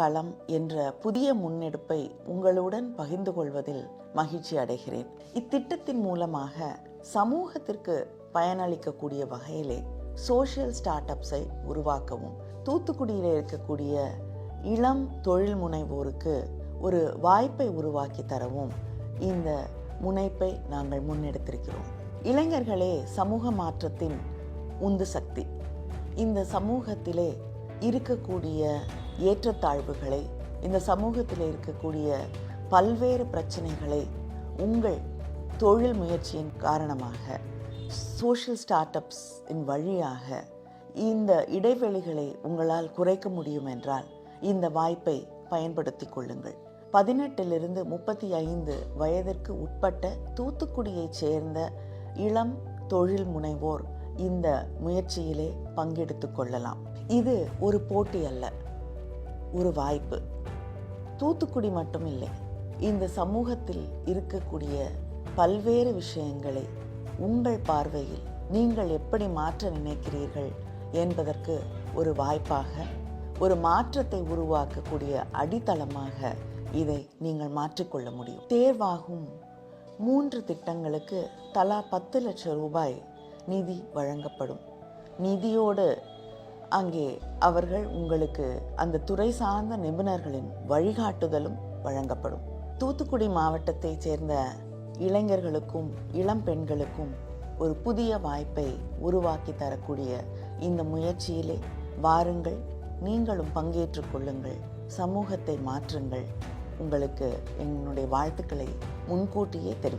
களம் என்ற புதிய முன்னெடுப்பை உங்களுடன் பகிர்ந்து கொள்வதில் மகிழ்ச்சி அடைகிறேன். இத்திட்டத்தின் மூலமாக சமூகத்திற்கு பயனளிக்கக்கூடிய வகையிலே சோஷியல் ஸ்டார்ட் அப்ஸை உருவாக்கவும் தூத்துக்குடியில் இருக்கக்கூடிய இளம் தொழில் முனைவோருக்கு ஒரு வாய்ப்பை உருவாக்கி தரவும் இந்த முனைப்பை நாங்கள் முன்னெடுத்திருக்கிறோம். இளைஞர்களே சமூக மாற்றத்தின் உந்து சக்தி. இந்த சமூகத்திலே இருக்கக்கூடிய ஏற்றத்தாழ்வுகளை இந்த சமூகத்தில் இருக்கக்கூடிய பல்வேறு பிரச்சனைகளை உங்கள் தொழில் முயற்சியின் காரணமாக சோஷியல் ஸ்டார்ட் அப்ஸின் இன் வழியாக இந்த இடைவெளிகளை உங்களால் குறைக்க முடியும் என்றால் இந்த வாய்ப்பை பயன்படுத்தி கொள்ளுங்கள். பதினெட்டிலிருந்து முப்பத்தி ஐந்து வயதிற்கு உட்பட்ட தூத்துக்குடியைச் சேர்ந்த இளம் தொழில் முனைவோர் இந்த முயற்சியிலே பங்கெடுத்து கொள்ளலாம். இது ஒரு போட்டி அல்ல. ஒரு வாய்ப்பு. தூத்துக்குடி மட்டும் இல்லை இந்த சமூகத்தில் இருக்கக்கூடிய பல்வேறு விஷயங்களை உங்கள் பார்வையில் நீங்கள் எப்படி மாற்ற நினைக்கிறீர்கள் என்பதற்கு ஒரு வாய்ப்பாக ஒரு மாற்றத்தை உருவாக்கக்கூடிய அடித்தளமாக இதை நீங்கள் மாற்றிக்கொள்ள முடியும். தேர்வாகும் மூன்று திட்டங்களுக்கு தலா பத்து லட்சம் ரூபாய் நிதி வழங்கப்படும். நிதியோடு அங்கே அவர்கள் உங்களுக்கு அந்த துறை சார்ந்த நிபுணர்களின் வழிகாட்டுதலும் வழங்கப்படும். தூத்துக்குடி மாவட்டத்தைச் சேர்ந்த இளைஞர்களுக்கும் இளம் பெண்களுக்கும் ஒரு புதிய வாய்ப்பை உருவாக்கி தரக்கூடிய இந்த முயற்சியிலே வாருங்கள் நீங்களும் பங்கேற்றுக் கொள்ளுங்கள் சமூகத்தை மாற்றுங்கள். உங்களுக்கு என்னுடைய வாழ்த்துக்களை முன்கூட்டியே தெரிவி